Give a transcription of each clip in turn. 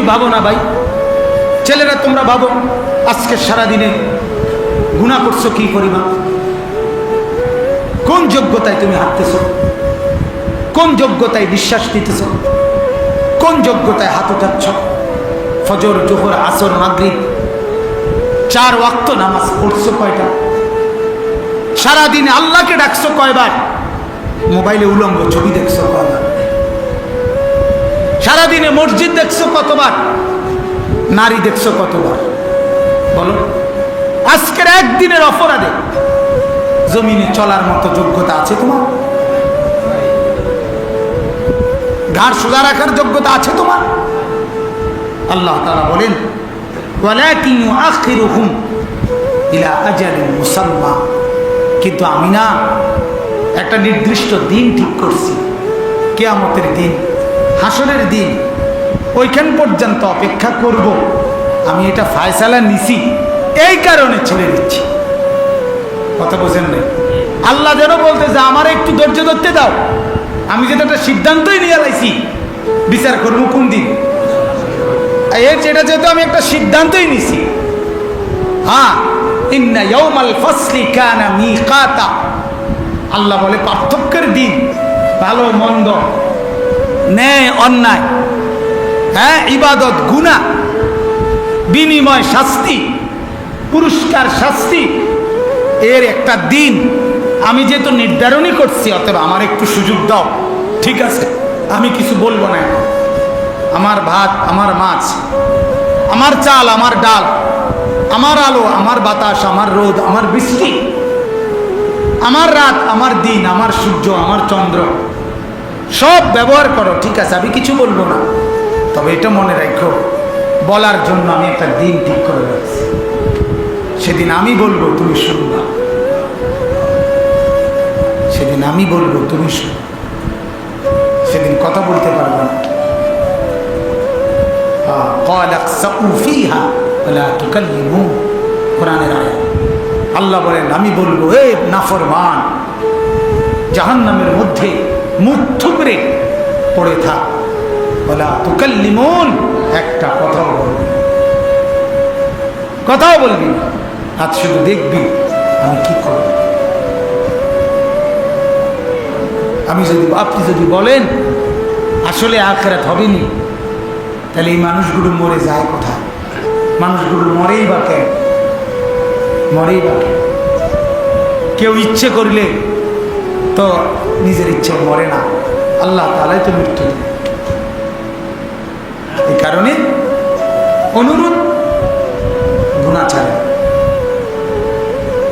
তুমি ভাবো না ভাই। ছেলেরা তোমরা ভাবো, আজকে সারাদিনে গুণা করছ কি পরিমাণ? কোন যোগ্যতায় তুমি হাঁটতেছ? কোন যোগ্যতায় বিশ্বাস দিতেছ? কোন যোগ্যতায় হাত উঠাচ্ছ ফজর, জোহর, আসর, মাগরিব, চার ওয়াক্ত নামাজ পড়ছো কয়টা? সারাদিন আল্লাহকে ডাকছো কয়বার? মোবাইলে উলঙ্গ ছবি দেখছ কয়বার? সারাদিনে মসজিদ দেখছ কতবার? নারী দেখছ কতবার? বলো। আজকের একদিনের অপরাধে জমিনে চলার মতো যোগ্যতা আছে তোমার? ঘাড় সোজা রাখার যোগ্যতা আছে তোমার? আল্লাহ তারা বলেন মুসাম্মা কিন্তু আমি না একটা নির্দিষ্ট দিন ঠিক করছি, কেয়ামতের দিন। হাসরের দিন ওইখান পর্যন্ত অপেক্ষা করব। আমি এটা ফায়সালা নিছি। এই কারণে ছেড়ে দিচ্ছি। কথা বোঝেন নাই? আল্লাহ যেন বলতে যে, আমার একটু ধৈর্য ধরতে দাও। আমি যেটা একটা সিদ্ধান্তই নিয়ে লাইছি, বিচার করব কোন দিন? এর যেটা যেহেতু আমি একটা সিদ্ধান্তই নিছি। হ্যাঁ আল্লাহ বলে, পার্থক্যের দিন, ভালো মন্দ। ন্যায়, অন্যায়। হ্যাঁ ইবাদত গুণা বিনিময় শাস্তি, পুরস্কার শাস্তি, এর একটা দিন। আমি যেহেতু নির্ধারণই করছি, অতএব আমার একটু সুযোগ দাও। ঠিক আছে, আমি কিছু বলব না আমার ভাত, আমার মাছ, আমার চাল, আমার ডাল, আমার আলো, আমার বাতাস, আমার রোদ, আমার বৃষ্টি, আমার রাত, আমার দিন, আমার সূর্য, আমার চন্দ্র। সব ব্যবহার করো, ঠিক আছে, আমি কিছু বলব না। তবে এটা মনে রাখো, বলার জন্য আমি একটা দিন ঠিক করে রাখছি। সেদিন আমি বলব, তুমি শুনবা সেদিন আমি বলব, তুমি শুন সেদিন কথা বলতে পারবে না। আল্লাহ বলেন, আমি বলব এ নাফরমান, জাহান্নামের মধ্যে মুখ থুবড়ে পড়ে থাক। বলা, তুকাল্লিমুন, একটা কথাও বলবি কথাও বলবি। আজ শুধু দেখবি আমি কি করব। আমি যদি, আপনি যদি বলেন, আসলে আখেরাত হবেনি, তাহলে এই মানুষগুলো মরে যায় কোথায়? মানুষগুলো মরেই বা কেন? মরেই বা কেউ ইচ্ছে করলে তো নিজের ইচ্ছে মরে না। আল্লাহ তালাই তো মৃত্যু এই কারণে অনুরোধ গুণা ছাড়ে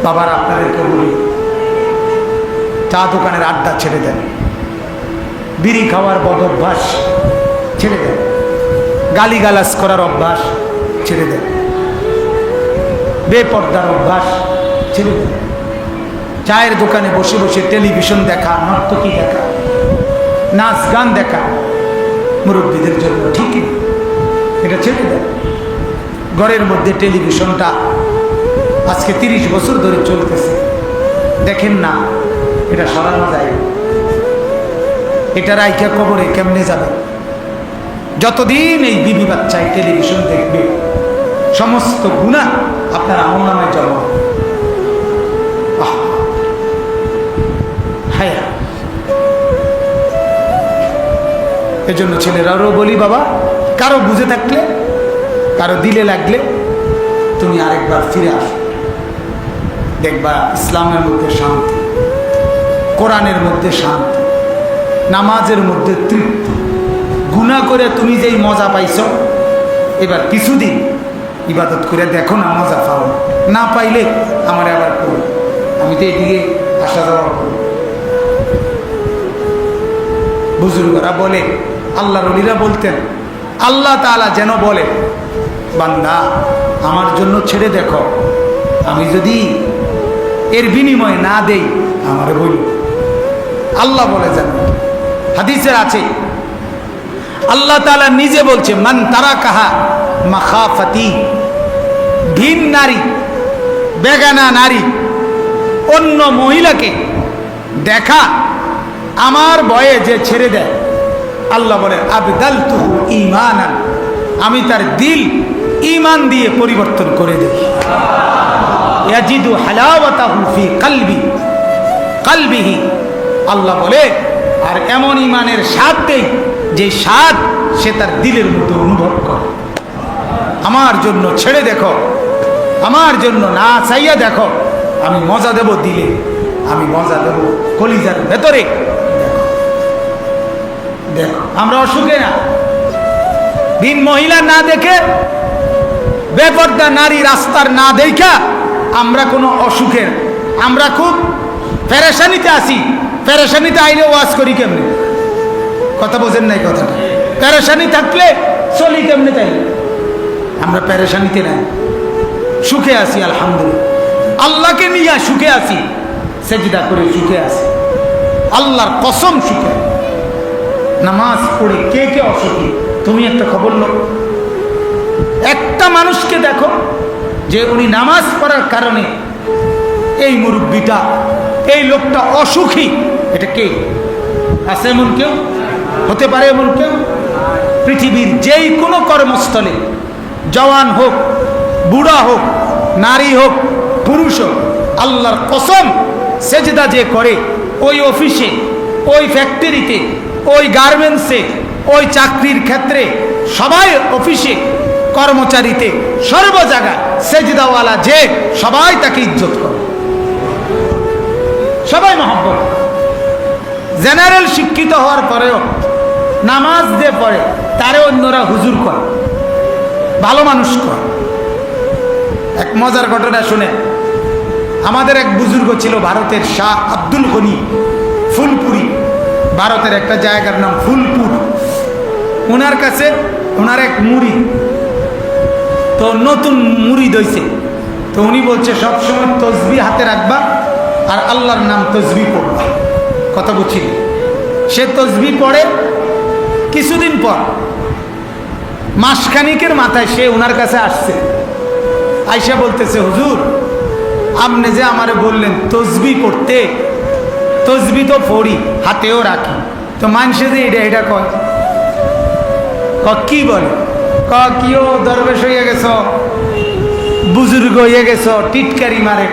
বাবার, আপনাদেরকে বলি, চা দোকানের আড্ডা ছেড়ে দেন। বিড়ি খাওয়ার বদ অভ্যাস ছেড়ে দেন। গালিগালাজ করার অভ্যাস ছেড়ে দেন। বেপর্দার অভ্যাস ছেড়ে দেন। চায়ের দোকানে বসে বসে টেলিভিশন দেখা নর্তকী দেখা, নাচ গান দেখা। মুরব্বীদের জন্য ঠিকই। এটা ছেড়ে দেন। ঘরের মধ্যে টেলিভিশনটা আজকে তিরিশ বছর ধরে চলতেছে। দেখেন না, এটা সরানো যায়। এটা রাইখা কবরে কেমনে যাবে? যতদিন এই বিবি বাচ্চায় টেলিভিশন দেখবে, সমস্ত গুণা আপনার আমার নামে জমা এজন্য ছেলেরাও বলি বাবা, কারও বুঝে থাকলে, কারও দিলে লাগলে তুমি আরেকবার ফিরে আসো। দেখবা ইসলামের মধ্যে শান্তি, কোরআনের মধ্যে শান্তি, নামাজের মধ্যে তৃপ্তি। গুণা করে তুমি যেই মজা পাইছ, এবার কিছুদিন ইবাদত করে দেখো না মজা পাও না। পাইলে আমার আবার করো আমি তো এদিকে আসা যাওয়া করি বুজুর্গরা বলে আল্লাহ রলিরা বলতেন, আল্লাহ তাআলা যেন বলে, বান্দা, আমার জন্য ছেড়ে দেখো, আমি যদি এর বিনিময়ে না দেই, আমারে বইল আল্লাহ বলে যান। হাদিসের আছে, আল্লাহ তাআলা নিজে বলছে, মান তারা কাহা মাখা মাখাফাতি ভিন নারী, বেগানা নারী, অন্য মহিলাকে দেখা, আমার ভয়ে যে ছেড়ে দেয়। আল্লাহ বলে আবদাল তুহু ইমানান আমি তার দিল ইমান দিয়ে পরিবর্তন করে দেই ইয়াজিদু কালবি, কালবিহি। আল্লাহ বলে, আর এমন ইমানের স্বাদ দেই, যে স্বাদ সে তার দিলের মধ্যে অনুভব করে। আমার জন্য ছেড়ে দেখো, আমার জন্য না চাইয়া দেখো, আমি মজা দেব দিলে। আমি মজা দেব কলিজার ভেতরে। আমরা অসুখে না। দিন মহিলা না দেখে, বেপর্দা নারী রাস্তার না দেখা, আমরা কোনো অসুখের আমরা খুব প্যারেশানিতে আসি প্যারেশানিতে আইলে ওয়াজ করি কেমনি? কথা বোঝেন নাই কথাটা। প্যারেশানি থাকলে চলি কেমনে তাই আমরা প্যারেশানিতে নাই। সুখে আছি, আলহামদুলিল্লাহ। আল্লাহকে নিয়ে সুখে আছি। সেজিদা করে সুখে আছি। আল্লাহর কসম সুখে নামাজ পড়ে কে কে অসুখী? তুমি একটা খবর লো। একটা মানুষকে দেখো যে উনি নামাজ পড়ার কারণে এই মুরব্বীটা, এই লোকটা অসুখী। এটা কে? আছে এমন কেউ? হতে পারে এমন কেউ? পৃথিবীর যেই কোনো কর্মস্থলে, জওয়ান হোক, বুড়া হোক, নারী হোক, পুরুষ হোক, আল্লাহর কসম, সেজদা যে করে, ওই অফিসে, ওই ফ্যাক্টরিতে ওই গার্মেন্টসে, ওই চাকরির ক্ষেত্রে সবাই অফিসে, কর্মচারীতে সর্ব জায়গায় সেজদাওয়ালা যে সবাই তাকে ইজ্জত করে। সবাই মহব্বত। জেনারেল শিক্ষিত হওয়ার পরেও নামাজ দিয়ে পড়ে, তারে অন্যরা হুজুর করে, ভালো মানুষ করে। এক মজার ঘটনা শুনে, আমাদের এক বুজুর্গ ছিল ভারতের শাহ আব্দুল গনি, ফুলপুরি। ভারতের একটা জায়গার নাম ফুলপুর। ওনার কাছে ওনার এক মুড়ি। তো নতুন মুড়ি দইছে। তো উনি বলছে, সবসময় তসবি হাতে রাখবা আর আল্লাহর নাম তসবি পড়বা। কথা বুঝছি? সে তসবি পড়ে কিছুদিন পর, মাসখানিকের মাথায় সে ওনার কাছে আসছে। আইসা বলতেছে, হুজুর, আপনি যে আমারে বললেন তসবি পড়তে তসবি তো পড়ি, হাতেও রাখি। তো মানুষে যে এটা এটা কয়। ক কি বলে? ক কিও দরবেশ হইয়া গেছ, বুজুর্গ হইয়া গেছ, টিটকারি মারে।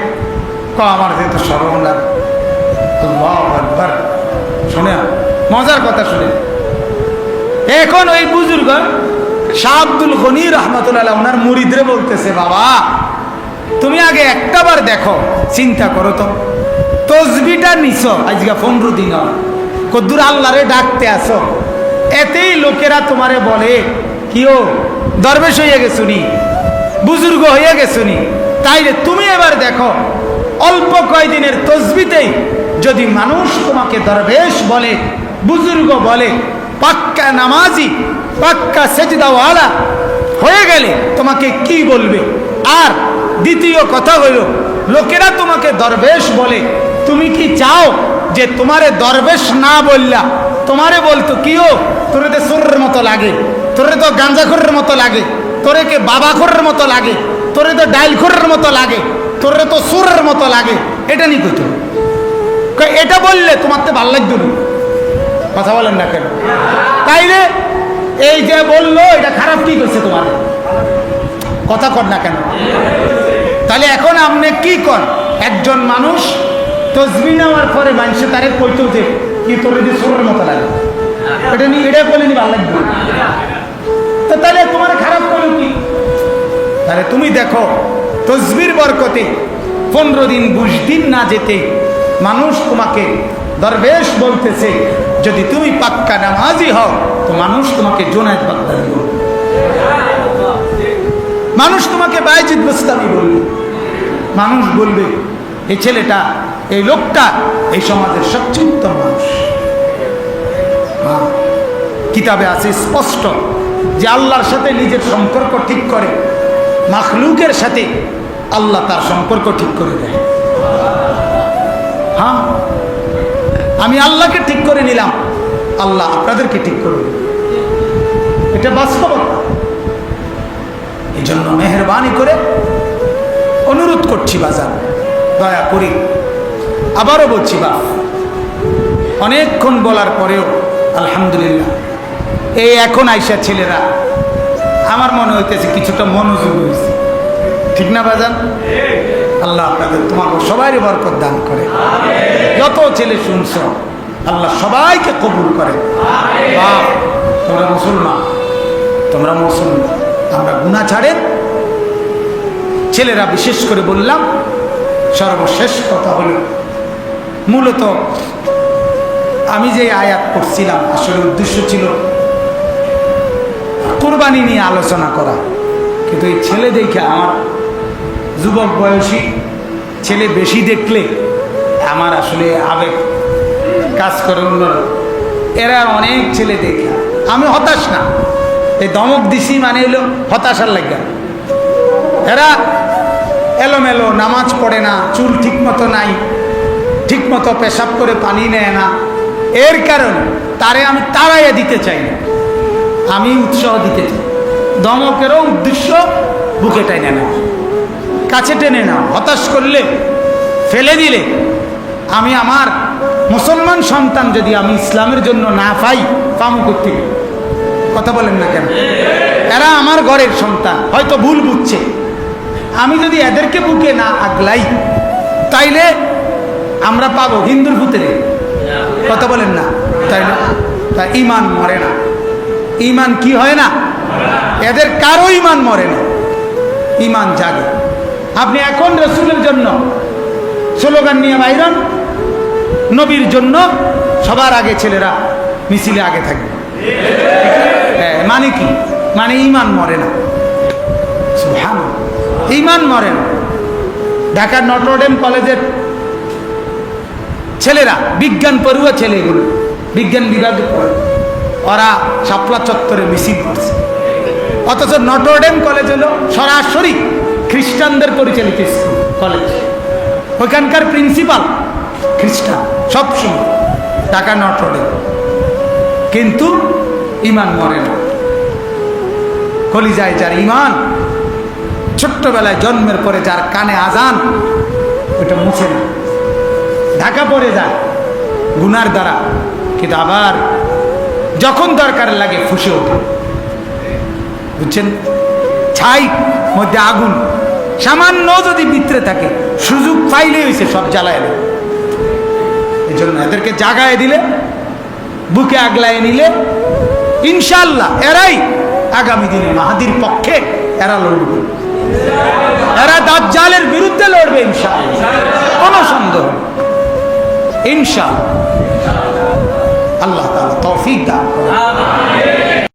ক আমার যে তো সর্বনাম একবার শুনে, মজার কথা শুনে। এখন ওই বুজুর্গ, শাহ আব্দুল গনি রহমতুল্লাহ ওনার মুরিদরে বলতেছে, বাবা, তুমি আগে একটাবার দেখো, চিন্তা করো তো। তসবিটা নিছ আজকে পনেরো দিন। কদ্দুর আল্লাহরে ডাকতে আসো এতেই লোকেরা তোমারে বলে কিও দরবেশ হইয়া গেছুনি বুজুর্গ হইয়া গেছুনি তাইলে তুমি এবার দেখো, অল্প কয়দিনের তসবিতেই যদি মানুষ তোমাকে দরবেশ বলে, বুজুর্গ বলে, পাক্কা নামাজি, পাক্কা সেজদাওয়ালা হয়ে গেলে তোমাকে কি বলবে? আর দ্বিতীয় কথা হইল, লোকেরা তোমাকে দরবেশ বলে তুমি কি চাও যে তোমারে দরবেশ না বললা? তোমারে বলতো কি কিও তোরে তো সুরের মতো লাগে তোরে তো গাঞ্জাখোরের মতো লাগে তোরে কে বাবাখোরের মতো লাগে তোরে তো ডাইলখোরের মতো লাগে তোরে তো সুরের মতো লাগে। এটা কইতো। কই, এটা বললে তোমার তো ভালো লাগতো না। কথা বলেন না কেন? তাইলে এই যে বলল এটা খারাপ কি করছে তোমার? কথা কর না কেন? তাহলে এখন আপনি কি কর একজন মানুষ তসবি নেওয়ার পরে মানুষে তারে কইতো যে কি তোর যদি সোরের মতো লাগে? এটা নি এটা বলে নি ভালো লাগবে। তো তাহলে তোমার খারাপ করল কি? তাহলে তুমি দেখো, তসবির বরকতে পনেরো দিন, বিশ দিন না যেতে মানুষ তোমাকে দরবেশ বলতেছে, যদি তুমি পাক্কা নামাজি হও, তো মানুষ তোমাকে জোনায়ত বাগদাদি বলবে। মানুষ তোমাকে বাইজিদ বুস্তামি বলবে। মানুষ বলবে এই ছেলেটা এই লোকটা এই সমাজের সবচেয়ে উত্তম মানুষ। হ্যাঁ, কিতাবে আছে স্পষ্ট যে আল্লাহর সাথে নিজের সম্পর্ক ঠিক করে মাখলুকের সাথে আল্লাহ তার সম্পর্ক ঠিক করে দেয়। হ্যাঁ। আমি আল্লাহকে ঠিক করে নিলাম আল্লাহ আপনাদেরকে ঠিক করে। এটা বাস্তবতা। এই জন্য মেহরবানি করে অনুরোধ করছি বাজার দয়া করি আবারও বলছি বা অনেকক্ষণ বলার পরেও আলহামদুলিল্লাহ এই এখন আইসা ছেলেরা আমার মনে হইতেছে কিছুটা মনোযোগ হয়েছে ঠিক না বাজান? আল্লাহ আপনাদের তোমাকে সবারই বরকত দান করে। যত ছেলে শুনছ আল্লাহ সবাইকে কবুল করে। বাপ, তোমরা মুসলমান তোমরা মুসলমান আমরা গুণা ছাড়েন ছেলেরা বিশেষ করে বললাম সর্বশেষ কথা হলো মূলত আমি যে আয়াত করছিলাম আসলে উদ্দেশ্য ছিল কোরবানি নিয়ে আলোচনা করা। কিন্তু এই ছেলে দেখে আমার যুবক বয়সী ছেলে বেশি দেখলে আমার আসলে আবেগ কাজ করে এরা অনেক ছেলে দেখে। আমি হতাশ না। এই দমক দিছি মানে হলো হতাশার লাগা এরা এলোমেলো, নামাজ পড়ে না, চুল ঠিক মতো নাই মতো পেশাব করে পানি নেয় না। এর কারণে তারে আমি তাড়াইয়া দিতে চাই না। আমি উৎসাহ দিতে চাই। দমকেরও উদ্দেশ্য বুকে টেনে নেওয়া। কাছে টেনে নাও হতাশ করলে, ফেলে দিলে আমি আমার মুসলমান সন্তান যদি আমি ইসলামের জন্য না পাই, পামু করতে কথা বলেন না কেন? এরা আমার ঘরের সন্তান, হয়তো ভুল বুঝছে। আমি যদি এদেরকে বুকে না আগলাই, তাইলে আমরা পাবো হিন্দুর ভূতেরে কথা বলেন না। তাই না তা ইমান মরে না। ইমান কি হয় না? এদের কারও ইমান মরে না। ইমান জাগে। আপনি এখন রসুলের জন্য স্লোগান নিয়ে বাইরন। নবীর জন্য সবার আগে ছেলেরা মিছিলে আগে থাকবে। হ্যাঁ, মানে কি? মানে ইমান মরে না। ইমান মরে না। ঢাকার নটরডেম কলেজের ছেলেরা, বিজ্ঞান পড়ুয়া ছেলেগুলো, বিজ্ঞান বিভাগে পড়ে। ওরা শাপলা চত্বরে মিছিল করছে। অথচ নটরডেম কলেজ হলো সরাসরি খ্রিস্টানদের পরিচালিত স্কুল কলেজ ওইখানকার প্রিন্সিপাল খ্রিস্টান সবসময় টাকা নটরডেম কিন্তু ইমান মরে না। কলিজায় যার ইমান, ছোট্টবেলায় জন্মের পরে যার কানে আজান, ওটা মুছে না। ঢাকা পড়ে যায়। গুনার দ্বারা। কিন্তু আবার যখন দরকার লাগে ফুসে ওঠে। বুঝছেন? ছাই মধ্যে আগুন। সামান্য যদি ভিতরে থাকে, সুযোগ পাইলে হয়েছে সব জ্বালায় দেয় এই জন্য এদেরকে জাগায় দিলে, বুকে আগলায় নিলে ইনশাল্লাহ এরাই আগামী দিনে মাহাদির পক্ষে এরা লড়বে। এরা দাজ্জালের বিরুদ্ধে লড়বে ইনশাল্লাহ কোনো সন্দেহ ইনশাল্লাহ আল্লাহ তাআলা তৌফিক